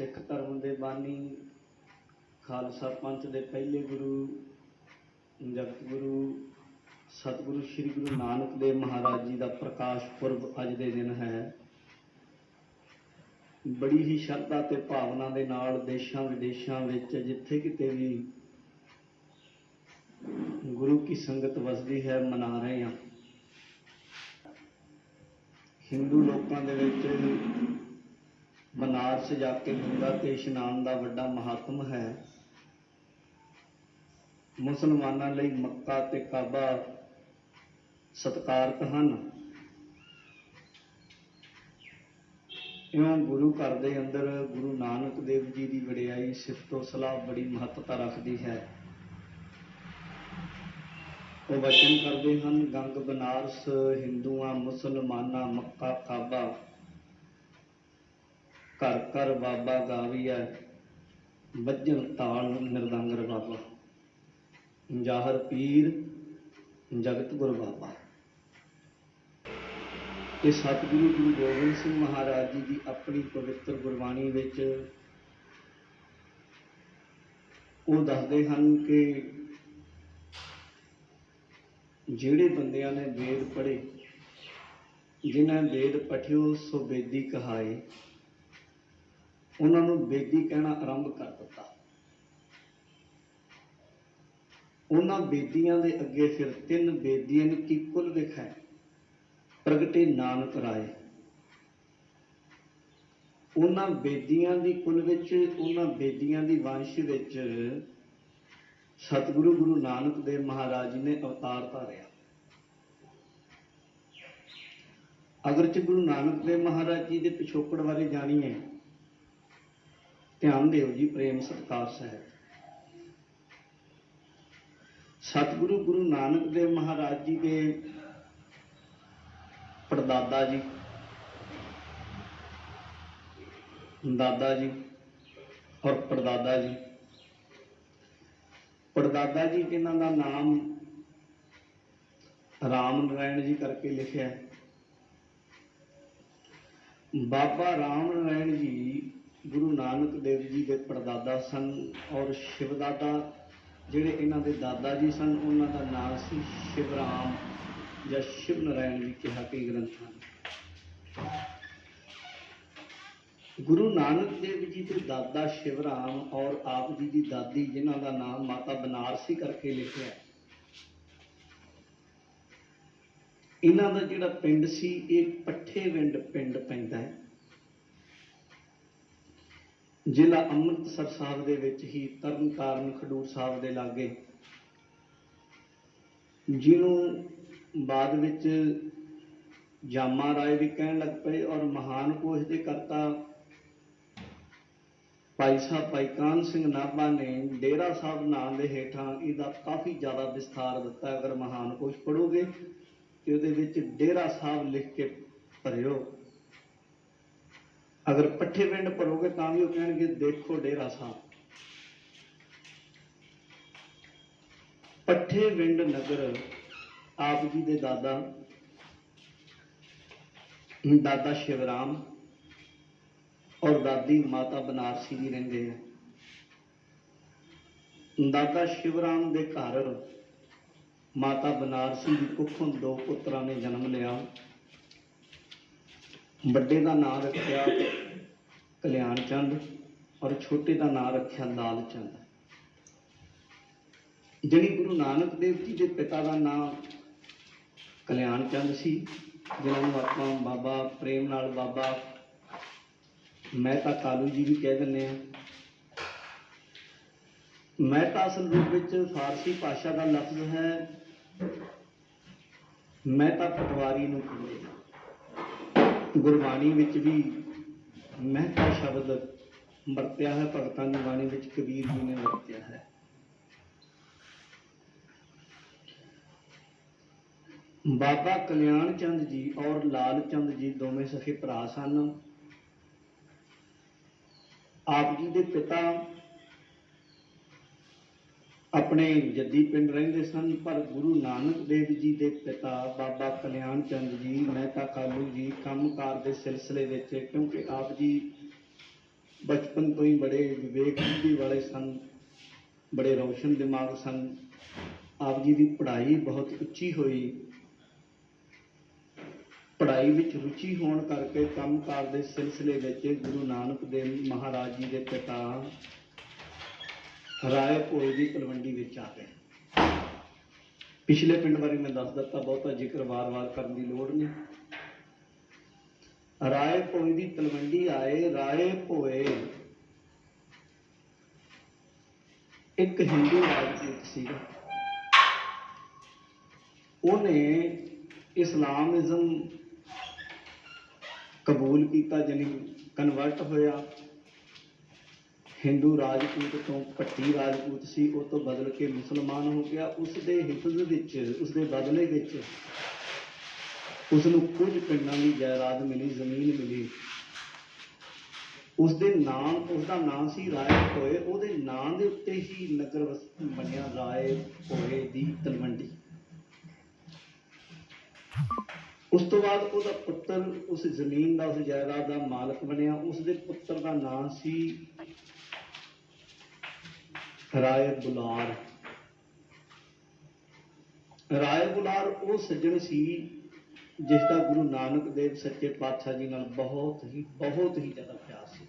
ਸਿੱਖ ਧਰਮ ਦੇ ਬਾਨੀ ਖਾਲਸਾ ਪੰਥ ਦੇ ਪਹਿਲੇ ਗੁਰੂ, ਜਗਤ ਗੁਰੂ, ਸਤਿਗੁਰੂ ਸ੍ਰੀ ਗੁਰੂ ਨਾਨਕ ਦੇਵ ਮਹਾਰਾਜ ਜੀ ਦਾ ਪ੍ਰਕਾਸ਼ ਪੁਰਬ ਅੱਜ ਦੇ ਦਿਨ ਹੈ। ਬੜੀ ਹੀ ਸ਼ਰਧਾ ਤੇ ਭਾਵਨਾ ਦੇ ਨਾਲ ਦੇਸ਼ਾਂ ਵਿਦੇਸ਼ਾਂ ਵਿੱਚ ਜਿੱਥੇ ਕਿਤੇ ਵੀ ਗੁਰੂ ਕੀ ਸੰਗਤ ਵਸਦੀ ਹੈ, ਮਨਾ ਰਹੇ ਹਾਂ। ਹਿੰਦੂ ਲੋਕਾਂ ਦੇ ਵਿੱਚ ਬਨਾਰਸ ਜਾ ਕੇ ਗੰਗਾ ਤੇ ਇਸ਼ਨਾਨ ਦਾ ਵੱਡਾ ਮਹਾਤਮ ਹੈ। ਮੁਸਲਮਾਨਾਂ ਲਈ ਮੱਕਾ ਤੇ ਕਾਬਾ ਸਤਿਕਾਰਤ ਹਨ। ਇਉਂ ਗੁਰੂ ਘਰ ਦੇ ਅੰਦਰ ਗੁਰੂ ਨਾਨਕ ਦੇਵ ਜੀ ਦੀ ਵਡਿਆਈ ਸਿਫਤੋ ਸਲਾਹ ਬੜੀ ਮਹੱਤਤਾ ਰੱਖਦੀ ਹੈ। ਉਹ ਵਚਨ ਕਰਦੇ ਹਨ, ਗੰਗ, ਬਨਾਰਸ, ਹਿੰਦੂਆਂ, ਮੁਸਲਮਾਨਾਂ, ਮੱਕਾ, ਕਾਬਾ। ਘਰ ਘਰ ਬਾਬਾ ਗਾਵੀਐ ਵੱਜਣ ਤਾਲ ਨਿਰਦੰਗਰ ਬਾਬਾ। ਜਾਹਰ ਪੀਰ, ਜਗਤ ਗੁਰ ਬਾਬਾ। ਇਹ ਸਤਿਗੁਰੂ ਗੁਰੂ ਗੋਬਿੰਦ ਸਿੰਘ ਮਹਾਰਾਜ ਜੀ ਦੀ ਆਪਣੀ ਪਵਿੱਤਰ ਗੁਰਬਾਣੀ ਵਿੱਚ ਉਹ ਦੱਸਦੇ ਹਨ ਕਿ ਜਿਹੜੇ ਬੰਦਿਆਂ ਨੇ ਵੇਦ ਪੜ੍ਹੇ, ਜਿਨ੍ਹਾਂ ਵੇਦ ਪਠਿਓ ਸੋ ਵੇਦੀ ਕਹਾਏ। ਉਹਨਾਂ ਨੂੰ ਬੇਦੀ ਕਹਿਣਾ ਆਰੰਭ ਕਰ ਦਿੱਤਾ। ਉਹਨਾਂ ਬੇਦੀਆਂ ਦੇ ਅੱਗੇ ਫਿਰ ਤਿੰਨ ਬੇਦੀਆਂ ਕੀ ਕੁਲ ਵਿਖਾਏ ਪ੍ਰਗਟੇ ਨਾਨਕ ਰਾਏ। ਉਹਨਾਂ ਬੇਦੀਆਂ ਦੀ ਕੁਲ ਵਿੱਚ, ਉਹਨਾਂ ਬੇਦੀਆਂ ਦੀ ਵੰਸ਼ ਵਿੱਚ ਸਤਿਗੁਰੂ ਗੁਰੂ ਨਾਨਕ ਦੇਵ ਮਹਾਰਾਜ ਜੀ ਨੇ ਅਵਤਾਰ ਧਾਰਿਆ। ਅਗਰ ਚ ਗੁਰੂ ਨਾਨਕ ਦੇਵ ਮਹਾਰਾਜ ਜੀ ਦੇ ਪਿਛੋਕੜ ਬਾਰੇ ਜਾਣੀਏ ਧਿਆਨ ਦਿਓ ਜੀ, ਪ੍ਰੇਮ ਸਤਿਕਾਰ ਸਾਹਿਬ। ਸਤਿਗੁਰੂ ਗੁਰੂ ਨਾਨਕ ਦੇਵ ਮਹਾਰਾਜ ਜੀ ਦੇ ਪੜਦਾਦਾ ਜੀ, ਦਾਦਾ ਜੀ ਔਰ ਪੜਦਾਦਾ ਜੀ। ਪੜਦਾਦਾ ਜੀ ਜਿਨ੍ਹਾਂ ਦਾ ਨਾਮ ਰਾਮ ਨਾਰਾਇਣ ਜੀ ਕਰਕੇ ਲਿਖਿਆ ਬਾਬਾ ਰਾਮ ਨਾਰਾਇਣ ਜੀ ਗੁਰੂ ਨਾਨਕ ਦੇਵ ਜੀ ਦੇ ਪੜਦਾਦਾ ਸਨ ਔਰ ਸ਼ਿਵਦਾਦਾ ਜਿਹੜੇ ਇਹਨਾਂ ਦੇ ਦਾਦਾ ਜੀ ਸਨ, ਉਹਨਾਂ ਦਾ ਨਾਮ ਸੀ ਸ਼ਿਵਰਾਮ ਜਾਂ ਸ਼ਿਵ ਨਾਰਾਇਣ ਜੀ ਕਿਹਾ ਕਈ ਗ੍ਰੰਥਾਂ ਵਿੱਚ ਗੁਰੂ ਨਾਨਕ ਦੇਵ ਜੀ ਦੇ ਦਾਦਾ ਸ਼ਿਵਰਾਮ ਔਰ ਆਪ ਜੀ ਦੀ ਦਾਦੀ ਜਿਨ੍ਹਾਂ ਦਾ ਨਾਮ ਮਾਤਾ ਬਨਾਰਸੀ ਕਰਕੇ ਲਿਖਿਆ ਇਹਨਾਂ ਦਾ ਜਿਹੜਾ ਪਿੰਡ ਸੀ, ਇਹ ਪੱਠੇਵਿੰਡ ਪਿੰਡ ਪੈਂਦਾ ਹੈ। ਜ਼ਿਲ੍ਹਾ ਅੰਮ੍ਰਿਤਸਰ ਸਾਹਿਬ ਦੇ ਵਿੱਚ ਹੀ ਤਰਨਤਾਰਨ ਖਡੂਰ ਸਾਹਿਬ ਦੇ ਲਾਗੇ। ਜਿਹਨੂੰ ਬਾਅਦ ਵਿੱਚ ਜਾਮਾ ਰਾਏ ਵੀ ਕਹਿਣ ਲੱਗ ਪਏ ਔਰ ਮਹਾਨ ਕੋਸ਼ ਦੇ ਕਰਤਾ ਭਾਈ ਸਾਹਿਬ ਭਾਈ ਕਾਨ ਸਿੰਘ ਨਾਭਾ ਨੇ ਡੇਰਾ ਸਾਹਿਬ ਨਾਂ ਦੇ ਹੇਠਾਂ ਇਹਦਾ ਕਾਫੀ ਜ਼ਿਆਦਾ ਵਿਸਥਾਰ ਦਿੱਤਾ। ਅਗਰ ਮਹਾਨ ਕੋਸ਼ ਪੜੋਗੇ ਤੇ ਉਹਦੇ ਵਿੱਚ ਡੇਰਾ ਸਾਹਿਬ ਲਿਖ ਕੇ ਭਰਿਓ। ਅਗਰ ਪੱਠੇ ਪਿੰਡ ਭਰੋਗੇ ਤਾਂ ਵੀ ਉਹ ਕਹਿਣਗੇ, ਦੇਖੋ ਡੇਰਾ ਸਾਹਿਬ। ਪੱਠੇ ਵਿੰਡ ਨਗਰ, ਆਪ ਜੀ ਦੇ ਦਾਦਾ ਦਾਦਾ ਸ਼ਿਵਰਾਮ ਔਰ ਦਾਦੀ ਮਾਤਾ ਬਨਾਰਸੀ ਜੀ ਰਹਿੰਦੇ ਆ। ਦਾਦਾ ਸ਼ਿਵਰਾਮ ਦੇ ਘਰ ਮਾਤਾ ਬਨਾਰਸੀ ਦੀ ਕੁੱਖੋਂ ਦੋ ਪੁੱਤਰਾਂ ਨੇ ਜਨਮ ਲਿਆ। ਵੱਡੇ ਦਾ ਨਾਮ ਰੱਖਿਆ ਕਲਿਆਣ ਚੰਦ ਔਰ ਛੋਟੇ ਦਾ ਨਾਮ ਰੱਖਿਆ ਲਾਲ ਚੰਦ। ਜਿਹੜੀ ਗੁਰੂ ਨਾਨਕ ਦੇਵ ਜੀ ਦੇ ਪਿਤਾ ਦਾ ਨਾਮ ਕਲਿਆਣ ਚੰਦ ਸੀ ਜਿਹਨਾਂ ਨੂੰ ਆਪਾਂ ਬਾਬਾ ਪ੍ਰੇਮ ਨਾਲ ਬਾਬਾ ਮਹਿਤਾ ਕਾਲੂ ਜੀ ਵੀ ਕਹਿ ਦਿੰਦੇ ਆ ਮਹਿਤਾ ਅਸਲ ਰੂਪ ਵਿੱਚ ਫਾਰਸੀ ਭਾਸ਼ਾ ਦਾ ਲਫ਼ਜ਼ ਹੈ ਮਹਿਤਾ ਪਟਵਾਰੀ ਨੂੰ ਕਹਿੰਦੇ ਗੁਰਬਾਣੀ ਵਿੱਚ ਵੀ ਮਹਿਤਾ ਸ਼ਬਦ ਵਰਤਿਆ ਹੈ, ਭਗਤਾਂ ਦੀ ਬਾਣੀ ਵਿੱਚ ਕਬੀਰ ਜੀ ਨੇ ਵਰਤਿਆ ਹੈ। ਬਾਬਾ ਕਲਿਆਣ ਚੰਦ ਜੀ ਔਰ ਲਾਲ ਚੰਦ ਜੀ ਦੋਵੇਂ ਸਖੇ ਭਰਾ ਸਨ। ਆਪ ਜੀ ਦੇ ਪਿਤਾ ਆਪਣੇ ਜੱਦੀ ਪਿੰਡ ਰਹਿੰਦੇ ਸਨ, ਪਰ ਗੁਰੂ ਨਾਨਕ ਦੇਵ ਜੀ ਦੇ ਪਿਤਾ ਬਾਬਾ ਕਲਿਆਣ ਚੰਦ ਜੀ, ਮਹਿਤਾ ਕਾਲੂ ਜੀ ਕੰਮਕਾਰ ਦੇ ਸਿਲਸਿਲੇ ਵਿੱਚ, ਕਿਉਂਕਿ ਆਪ ਜੀ ਬਚਪਨ ਤੋਂ ਹੀ ਬੜੇ ਵਿਵੇਕ ਬੁੱਧੀ ਵਾਲੇ ਸਨ, ਬੜੇ ਰੌਸ਼ਨ ਦਿਮਾਗ ਸਨ, ਆਪ ਜੀ ਦੀ ਪੜ੍ਹਾਈ ਬਹੁਤ ਉੱਚੀ ਹੋਈ। ਪੜ੍ਹਾਈ ਵਿੱਚ ਰੁਚੀ ਹੋਣ ਕਰਕੇ ਕੰਮਕਾਰ ਦੇ ਸਿਲਸਿਲੇ ਵਿੱਚ ਗੁਰੂ ਨਾਨਕ ਦੇਵ ਮਹਾਰਾਜ ਜੀ ਦੇ ਪਿਤਾ ਰਾਏ ਭੋਏ ਦੀ ਤਲਵੰਡੀ ਵਿੱਚ ਆ ਗਏ ਪਿਛਲੇ ਪਿੰਡ ਬਾਰੇ ਮੈਂ ਦੱਸ ਦਿੱਤਾ, ਬਹੁਤਾ ਜ਼ਿਕਰ ਵਾਰ-ਵਾਰ ਕਰਨ ਦੀ ਲੋੜ ਨਹੀਂ। ਰਾਏ ਭੋਏ ਦੀ ਤਲਵੰਡੀ ਆਏ, ਰਾਏ ਭੋਏ। ਇੱਕ ਹਿੰਦੂ ਰਾਜਪੂਤ ਸੀਗਾ। ਉਹਨੇ ਇਸਲਾਮਿਜ਼ਮ ਕਬੂਲ ਕੀਤਾ ਜਾਨੀ ਕਨਵਰਟ ਹੋਇਆ। ਹਿੰਦੂ ਰਾਜਪੂਤ ਤੋਂ ਭੱਟੀ ਰਾਜਪੂਤ ਸੀ, ਉਹ ਤੋਂ ਬਦਲ ਕੇ ਮੁਸਲਮਾਨ ਹੋ ਗਿਆ। ਉਸ ਦੇ ਹਿਫਜ਼ ਵਿੱਚ, ਉਸ ਦੇ ਬਦਲੇ ਵਿੱਚ ਉਸ ਨੂੰ ਕੁਝ ਪਿੰਡਾਂ ਦੀ ਜਾਇਦਾਦ ਮਿਲੀ, ਜ਼ਮੀਨ ਮਿਲੀ। ਉਸ ਦੇ ਨਾਮ ਉਸ ਦਾ ਨਾਮ ਸੀ ਰਾਏ ਹੋਏ ਉਹਦੇ ਨਾਮ ਦੇ ਉੱਤੇ ਹੀ ਨਗਰ ਵਸ- ਬਣਿਆ ਰਾਏ ਹੋਏ ਦੀ ਤਲਵੰਡੀ। ਉਸ ਤੋਂ ਬਾਅਦ ਉਹਦਾ ਪੁੱਤਰ, ਉਸ ਜ਼ਮੀਨ ਦਾ, ਉਸ ਜਾਇਦਾਦ ਦਾ ਮਾਲਕ ਬਣਿਆ। ਉਸ ਦੇ ਪੁੱਤਰ ਦਾ ਨਾਮ ਸੀ ਰਾਏ ਬੁਲਾਰ। ਰਾਏ ਬੁਲਾਰ ਉਹ ਸੱਜਣ ਸੀ ਜਿਸ ਦਾ ਗੁਰੂ ਨਾਨਕ ਦੇਵ ਸੱਚੇ ਪਾਤਸ਼ਾਹ ਜੀ ਨਾਲ ਬਹੁਤ ਹੀ ਬਹੁਤ ਹੀ ਜ਼ਿਆਦਾ ਪਿਆਰ ਸੀ।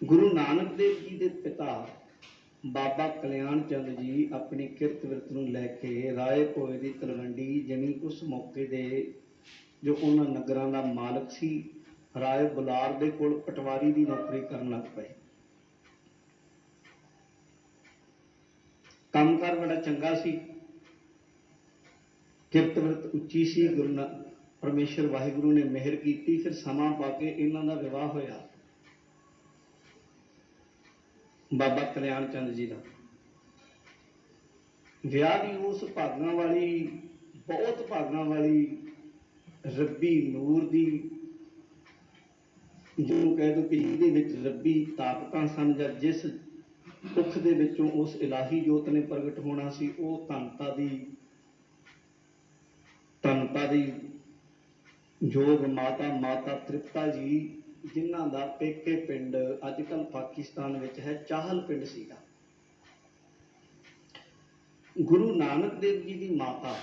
ਗੁਰੂ ਨਾਨਕ ਦੇਵ ਜੀ ਦੇ ਪਿਤਾ ਬਾਬਾ ਕਲਿਆਣ ਚੰਦ ਜੀ ਆਪਣੀ ਕਿਰਤ ਵਿਰਤ ਨੂੰ ਲੈ ਕੇ ਰਾਏ ਭੋਏ ਦੀ ਤਲਵੰਡੀ ਜਿਵੇਂ ਉਸ ਮੌਕੇ ਦੇ ਜੋ ਉਹਨਾਂ ਨਗਰਾਂ ਦਾ ਮਾਲਕ ਸੀ, ਰਾਏ ਬੁਲਾਰ ਦੇ ਕੋਲ ਪਟਵਾਰੀ ਦੀ ਨੌਕਰੀ ਕਰਨ ਲੱਗ ਪਏ। ਕੰਮਕਾਰ ਬੜਾ ਚੰਗਾ ਸੀ। ਕਿਰਤ ਵਰਤ ਉੱਚੀ ਸੀ। ਗੁਰੂ ਨਾ, ਪਰਮੇਸ਼ਰ ਵਾਹਿਗੁਰੂ ਨੇ ਮਿਹਰ ਕੀਤੀ। ਫਿਰ ਸਮਾਂ ਪਾ ਕੇ ਇਹਨਾਂ ਦਾ ਵਿਵਾਹ ਹੋਇਆ। ਬਾਬਾ ਕਲਿਆਣ ਚੰਦ ਜੀ ਦਾ। ਵਿਆਹ ਦੀ ਉਸ ਭਾਗਾਂ ਵਾਲੀ, ਬਹੁਤ ਭਾਗਾਂ ਵਾਲੀ ਰੱਬੀ ਨੂਰ ਦੀ, ਜਿਹਨੂੰ ਕਹਿ ਦੋ ਕਿ ਇਹਦੇ ਵਿੱਚ ਰੱਬੀ ਤਾਕਤਾਂ ਸਨ ਜਾਂ ਜਿਸ ਕੁੱਖ ਦੇ ਵਿੱਚੋਂ ਉਸ ਇਲਾਹੀ ਜੋਤ ਨੇ ਪ੍ਰਗਟ ਹੋਣਾ ਸੀ, ਉਹ ਧੰਤਾ ਦੀ ਧੰਤਾ ਦੀ ਜੋਗ ਮਾਤਾ ਮਾਤਾ ਤ੍ਰਿਪਤਾ ਜੀ, ਜਿਨ੍ਹਾਂ ਦਾ ਪੇਕੇ ਪਿੰਡ ਅੱਜ ਕੱਲ ਪਾਕਿਸਤਾਨ ਵਿੱਚ ਹੈ, ਚਾਹਲ ਪਿੰਡ ਸੀਗਾ। ਗੁਰੂ ਨਾਨਕ ਦੇਵ ਜੀ ਦੀ ਮਾਤਾ।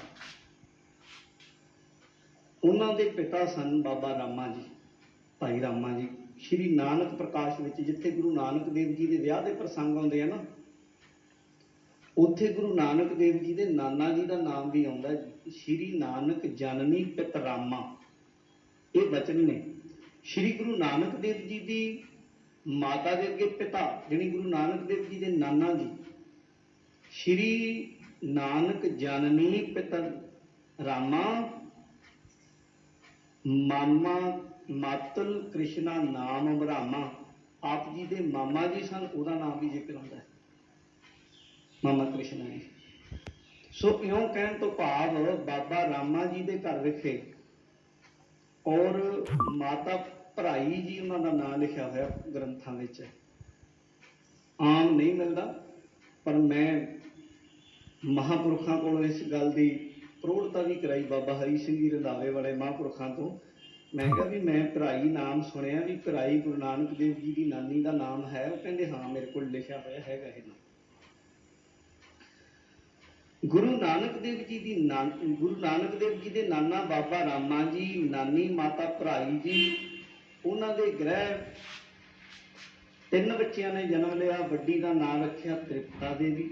ਉਹਨਾਂ ਦੇ ਪਿਤਾ ਸਨ ਬਾਬਾ ਰਾਮਾ ਜੀ, ਭਾਈ ਰਾਮਾ ਜੀ। ਸ਼੍ਰੀ ਨਾਨਕ ਪ੍ਰਕਾਸ਼ ਵਿੱਚ, ਜਿੱਥੇ ਗੁਰੂ ਨਾਨਕ ਦੇਵ ਜੀ ਦੇ ਵਿਆਹ ਦੇ ਪ੍ਰਸੰਗ ਆਉਂਦੇ ਆ ਨਾ, ਉੱਥੇ ਗੁਰੂ ਨਾਨਕ ਦੇਵ ਜੀ ਦੇ ਨਾਨਾ ਜੀ ਦਾ ਨਾਮ ਵੀ ਆਉਂਦਾ ਹੈ। ਸ਼੍ਰੀ ਨਾਨਕ ਜਨਨੀ ਪਿਤ ਰਾਮਾ ਇਹ ਬਚਨ ਨੇ ਸ਼੍ਰੀ ਗੁਰੂ ਨਾਨਕ ਦੇਵ ਜੀ ਦੀ ਮਾਤਾ ਦੇ ਅੱਗੇ ਪਿਤਾ ਜਿਹੜੀ ਗੁਰੂ ਨਾਨਕ ਦੇਵ ਜੀ ਦੇ ਨਾਨਾ ਜੀ, ਸ਼੍ਰੀ ਨਾਨਕ ਜਨਨੀ ਪਿਤ ਰਾਮਾ ਮਾਮਾ ਮਾਤਲ ਕ੍ਰਿਸ਼ਨਾ ਨਾਮ ਬ੍ਰਹਮਾ। ਆਪ ਜੀ ਦੇ ਮਾਮਾ ਜੀ ਸਨ, ਉਹਦਾ ਨਾਮ ਵੀ ਜ਼ਿਕਰ ਹੁੰਦਾ ਹੈ। ਮਾਮਾ ਕ੍ਰਿਸ਼ਨਾ ਜੀ। ਸੋ ਇਉਂ ਕਹਿਣ ਤੋਂ ਭਾਵ ਬਾਬਾ ਰਾਮਾ ਜੀ ਦੇ ਘਰ ਵਿਖੇ ਔਰ ਮਾਤਾ ਭਰਾਈ ਜੀ ਉਹਨਾਂ ਦਾ ਨਾਮ ਲਿਖਿਆ ਹੋਇਆ ਗ੍ਰੰਥਾਂ ਵਿੱਚ। ਆਮ ਨਹੀਂ ਮਿਲਦਾ, ਪਰ ਮੈਂ ਮਹਾਪੁਰਖਾਂ ਕੋਲੋਂ ਇਸ ਗੱਲ ਦੀ ਪ੍ਰੋੜਤਾ ਵੀ ਕਰਾਈ ਬਾਬਾ ਹਰੀ ਸਿੰਘ ਜੀ ਰੰਧਾਵੇ ਵਾਲੇ ਮਹਾਪੁਰਖਾਂ ਤੋਂ। ਮੈਂ ਕਿਹਾ ਵੀ ਮੈਂ ਭਰਾਈ ਨਾਮ ਸੁਣਿਆ ਵੀ ਭਰਾਈ ਗੁਰੂ ਨਾਨਕ ਦੇਵ ਜੀ ਦੀ ਨਾਨੀ ਦਾ ਨਾਮ ਹੈ, ਉਹ ਕਹਿੰਦੇ ਹਾਂ ਮੇਰੇ ਕੋਲ ਲਿਖਿਆ ਹੋਇਆ ਹੈਗਾ ਇਹ ਨਾਮ। ਗੁਰੂ ਨਾਨਕ ਦੇਵ ਜੀ ਦੀ ਨਾਨ, ਗੁਰੂ ਨਾਨਕ ਦੇਵ ਜੀ ਦੇ ਨਾਨਾ ਬਾਬਾ ਰਾਮਾ ਜੀ, ਨਾਨੀ ਮਾਤਾ ਭਰਾਈ ਜੀ, ਉਹਨਾਂ ਦੇ ਗ੍ਰਹਿ ਤਿੰਨ ਬੱਚਿਆਂ ਨੇ ਜਨਮ ਲਿਆ, ਵੱਡੀ ਦਾ ਨਾਮ ਰੱਖਿਆ ਤ੍ਰਿਪਤਾ ਦੇਵੀ,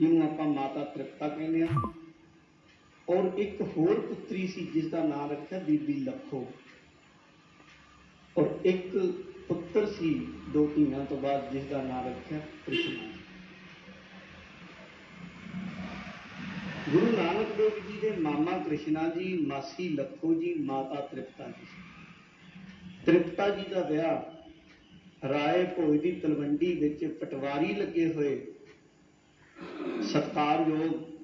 ਜਿਹਨੂੰ ਆਪਾਂ ਮਾਤਾ ਤ੍ਰਿਪਤਾ ਕਹਿੰਦੇ ਆ ਔਰ ਇੱਕ ਹੋਰ ਪੁੱਤਰੀ ਸੀ ਜਿਸ ਦਾ ਨਾਮ ਰੱਖਿਆ ਬੀਬੀ ਲੱਖੋ। ਔਰ ਇੱਕ ਪੁੱਤਰ ਸੀ ਦੋ ਧੀਆਂ ਤੋਂ ਬਾਅਦ ਜਿਸ ਦਾ ਨਾਮ ਰੱਖਿਆ ਕ੍ਰਿਸ਼ਨ। ਗੁਰੂ ਨਾਨਕ ਦੇਵ ਜੀ ਦੇ ਮਾਮਾ ਕ੍ਰਿਸ਼ਨਾ ਜੀ, ਮਾਸੀ ਲੱਖੋ ਜੀ, ਮਾਤਾ ਤ੍ਰਿਪਤਾ ਜੀ। ਤ੍ਰਿਪਤਾ ਜੀ ਦਾ ਵਿਆਹ ਰਾਏ ਭੋਜ ਦੀ ਤਲਵੰਡੀ ਵਿੱਚ ਪਟਵਾਰੀ ਲੱਗੇ ਹੋਏ ਸਤਕਾਰਯੋਗ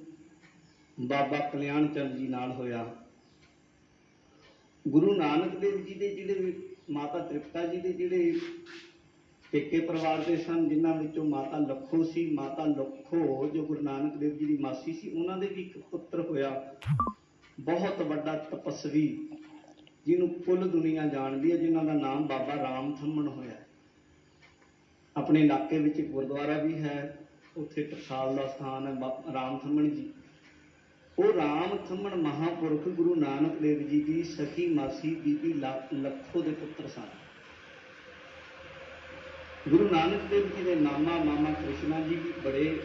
ਬਾਬਾ ਕਲਿਆਣ ਚੰਦ ਜੀ ਨਾਲ ਹੋਇਆ। ਗੁਰੂ ਨਾਨਕ ਦੇਵ ਜੀ ਦੇ ਜਿਹੜੇ ਮਾਤਾ ਤ੍ਰਿਪਤਾ ਜੀ ਦੇ ਜਿਹੜੇ ਪੇਕੇ ਪਰਿਵਾਰ ਦੇ ਸਨ, ਜਿਨ੍ਹਾਂ ਵਿੱਚੋਂ ਮਾਤਾ ਲੱਖੋ ਸੀ, ਮਾਤਾ ਲੱਖੋ ਜੋ ਗੁਰੂ ਨਾਨਕ ਦੇਵ ਜੀ ਦੀ ਮਾਸੀ ਸੀ, ਉਹਨਾਂ ਦੇ ਵੀ ਇੱਕ ਪੁੱਤਰ ਹੋਇਆ। ਬਹੁਤ ਵੱਡਾ ਤਪਸਵੀ, ਜਿਹਨੂੰ ਕੁੱਲ ਦੁਨੀਆ ਜਾਣਦੀ ਹੈ ਜਿਨ੍ਹਾਂ ਦਾ ਨਾਮ ਬਾਬਾ ਰਾਮ ਥੰਮਣ ਹੋਇਆ। ਆਪਣੇ ਇਲਾਕੇ ਵਿੱਚ ਗੁਰਦੁਆਰਾ ਵੀ ਹੈ, ਉੱਥੇ ਟਕਸਾਲ ਦਾ ਸਥਾਨ ਹੈ ਬਾ- ਰਾਮ ਥੰਮਣ ਜੀ। ਉਹ ਰਾਮ ਥੰਮਣ ਮਹਾਪੁਰਖ ਗੁਰੂ ਨਾਨਕ ਦੇਵ ਜੀ ਦੀ ਸਖੀ ਮਾਸੀ ਬੀਬੀ ਲ- ਲੱਖੋ ਦੇ ਪੁੱਤਰ ਸਨ। ਗੁਰੂ ਨਾਨਕ ਦੇਵ ਜੀ ਦੇ ਨਾਮਾ ਮਾਮਾ ਕ੍ਰਿਸ਼ਨਾ ਜੀ ਵੀ ਬੜੇ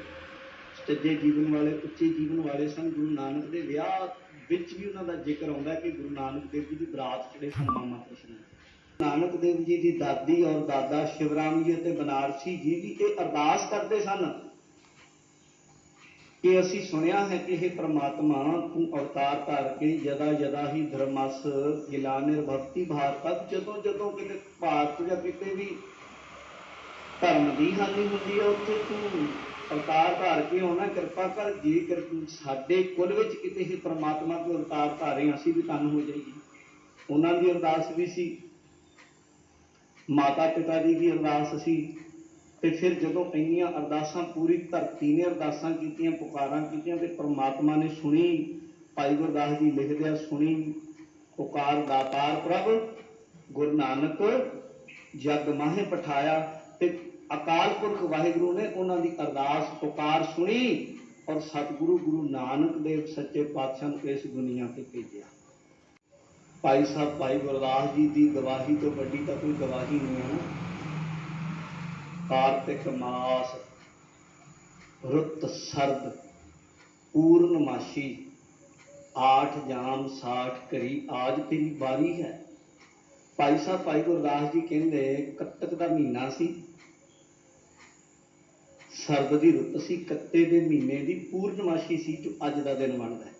ਸੱਜੇ ਜੀਵਨ ਵਾਲੇ, ਉੱਚੇ ਜੀਵਨ ਵਾਲੇ ਸਨ। ਗੁਰੂ ਨਾਨਕ ਦੇ ਵਿਆਹ ਵਿੱਚ ਵੀ ਉਹਨਾਂ ਦਾ ਜ਼ਿਕਰ ਆਉਂਦਾ ਕਿ ਗੁਰੂ ਨਾਨਕ ਦੇਵ ਜੀ ਦੀ ਬਰਾਤ ਚੜੇ ਸਨ ਮਾਮਾ ਕ੍ਰਿਸ਼ਨ ਨਾਨਕ ਦੇਵ ਜੀ ਦੀ ਦਾਦੀ ਔਰ ਦਾਦਾ ਸ਼ਿਵਰਾਮ ਜੀ ਅਤੇ ਬਨਾਰਸੀ ਜੀ ਵੀ ਇਹ ਅਰਦਾਸ ਕਰਦੇ ਸਨ ਕਿ ਅਸੀਂ ਸੁਣਿਆ ਹੈ ਕਿ ਇਹ ਪ੍ਰਮਾਤਮਾ ਤੂੰ ਅਵਤਾਰ ਧਾਰ ਕੇ ਜਦਾ ਜਦਾ ਹੀ ਧਰਮਸ ਗਿਲਾਨਿਰ ਭਗਤੀ ਭਾਰਤ ਜਦੋਂ ਜਦੋਂ ਕਿਤੇ ਭਾਰਤ ਜਾਂ ਕਿਤੇ ਵੀ ਧਰਮ ਦੀ ਹਾਨੀ ਹੁੰਦੀ ਹੈ ਉੱਥੇ ਤੂੰ ਅਵਤਾਰ ਧਾਰ ਕੇ ਆਉਣਾ, ਕਿਰਪਾ ਕਰ, ਜੇਕਰ ਤੂੰ ਸਾਡੇ ਕੁਲ ਵਿੱਚ ਕਿਤੇ ਹੀ ਪ੍ਰਮਾਤਮਾ ਤੋਂ ਅਵਤਾਰ ਧਾਰੇ, ਅਸੀਂ ਵੀ ਤਨ ਹੋ ਜਾਈਏ। ਉਹਨਾਂ ਦੀ ਅਰਦਾਸ ਵੀ ਸੀ ਮਾਤਾ ਪਿਤਾ ਦੀ ਵੀ ਅਰਦਾਸ ਸੀ। ਤੇ ਫਿਰ ਜਦੋਂ ਇੰਨੀਆਂ ਅਰਦਾਸਾਂ, ਪੂਰੀ ਧਰਤੀ ਨੇ ਅਰਦਾਸਾਂ ਕੀਤੀਆਂ, ਪੁਕਾਰਾਂ ਕੀਤੀਆਂ ਤੇ ਪ੍ਰਮਾਤਮਾ ਨੇ ਸੁਣੀ, ਭਾਈ ਗੁਰਦਾਸ ਜੀ ਲਿਖਦੇ ਆ, ਸੁਣੀ, ਪੁਕਾਰ ਦਾਤਾਰ, ਪ੍ਰਭ ਗੁਰੂ ਨਾਨਕ ਜਗ ਮਾਹੇ ਪਠਾਇਆ ਤੇ ਅਕਾਲ ਪੁਰਖ ਵਾਹਿਗੁਰੂ ਨੇ ਉਹਨਾਂ ਦੀ ਅਰਦਾਸ, ਪੁਕਾਰ ਸੁਣੀ ਔਰ ਸਤਿਗੁਰੂ ਗੁਰੂ ਨਾਨਕ ਦੇਵ ਸੱਚੇ ਪਾਤਸ਼ਾਹ ਨੂੰ ਇਸ ਦੁਨੀਆ ਤੇ ਭੇਜਿਆ। ਭਾਈ ਸਾਹਿਬ, ਭਾਈ ਗੁਰਦਾਸ ਜੀ ਦੀ ਗਵਾਹੀ ਤੋਂ ਵੱਡੀ ਤਾਂ ਕੋਈ ਗਵਾਹੀ ਨਹੀਂ ਹੈ ਨਾ। ਕਾਰਤਿਕ ਮਾਸ, ਰੁੱਤ ਸਰਦ ਪੂਰਨਮਾਸ਼ੀ ਆਠ ਜਾਮ ਸਾਠ ਕਰੀ ਆਜ ਤੇਰੀ ਵਾਰੀ ਹੈ। ਭਾਈ ਸਾਹਿਬ, ਭਾਈ ਗੁਰਦਾਸ ਜੀ ਕਹਿੰਦੇ, ਕੱਤਕ ਦਾ ਮਹੀਨਾ ਸੀ। ਸਰਦ ਦੀ ਰੁੱਤ ਸੀ, ਕੱਤੇ ਦੇ ਮਹੀਨੇ ਦੀ ਪੂਰਨਮਾਸ਼ੀ ਸੀ, ਜੋ ਅੱਜ ਦਾ ਦਿਨ ਬਣਦਾ ਹੈ।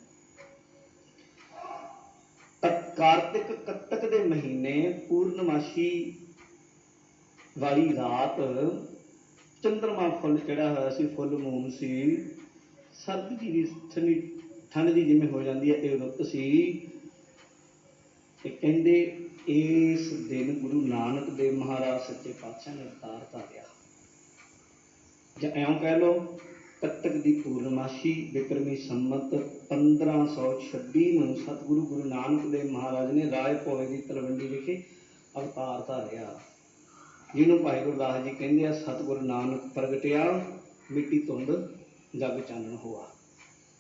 ਕਾਰਤਿਕ ਕੱਤਕ ਦੇ ਮਹੀਨੇ ਪੂਰਨਮਾਸ਼ੀ ਵਾਲੀ ਰਾਤ ਚੰਦਰਮਾ ਫੁੱਲ ਚੜਾ ਹੋਇਆ ਸੀ, ਫੁੱਲ ਮੂਨ ਸੀ। ਸਰਦ ਜੀ ਦੀ ਠੰਡੀ, ਠੰਡ ਦੀ ਜਿਵੇਂ ਹੋ ਜਾਂਦੀ ਹੈ, ਇਹ ਰੁੱਤ ਸੀ। ਤੇ ਕਹਿੰਦੇ ਇਸ ਦਿਨ ਗੁਰੂ ਨਾਨਕ ਦੇਵ ਮਹਾਰਾਜ ਸੱਚੇ ਪਾਤਸ਼ਾਹ ਨੇ ਅਵਤਾਰ ਧਾਰਿਆ। ਜਾਂ ਇਉਂ ਕਹਿ ਲਓ, ਕੱਤਕ ਦੀ ਪੂਰਨਮਾਸ਼ੀ ਬਿਕਰਮੀ ਸੰਮਤ 1526 ਨੂੰ ਸਤਿਗੁਰੂ ਗੁਰੂ ਨਾਨਕ ਦੇਵ ਮਹਾਰਾਜ ਨੇ ਰਾਏ ਭੋਏ ਦੀ ਤਲਵੰਡੀ ਵਿਖੇ ਅਵਤਾਰ ਧਾਰਿਆ। ਜਿਹਨੂੰ ਭਾਈ ਗੁਰਦਾਸ ਜੀ ਕਹਿੰਦੇ ਆ ਸਤਿਗੁਰੂ ਨਾਨਕ ਪ੍ਰਗਟਿਆ ਮਿੱਟੀ ਧੁੰਦ ਜਗ ਚਾਨਣ ਹੋਆ।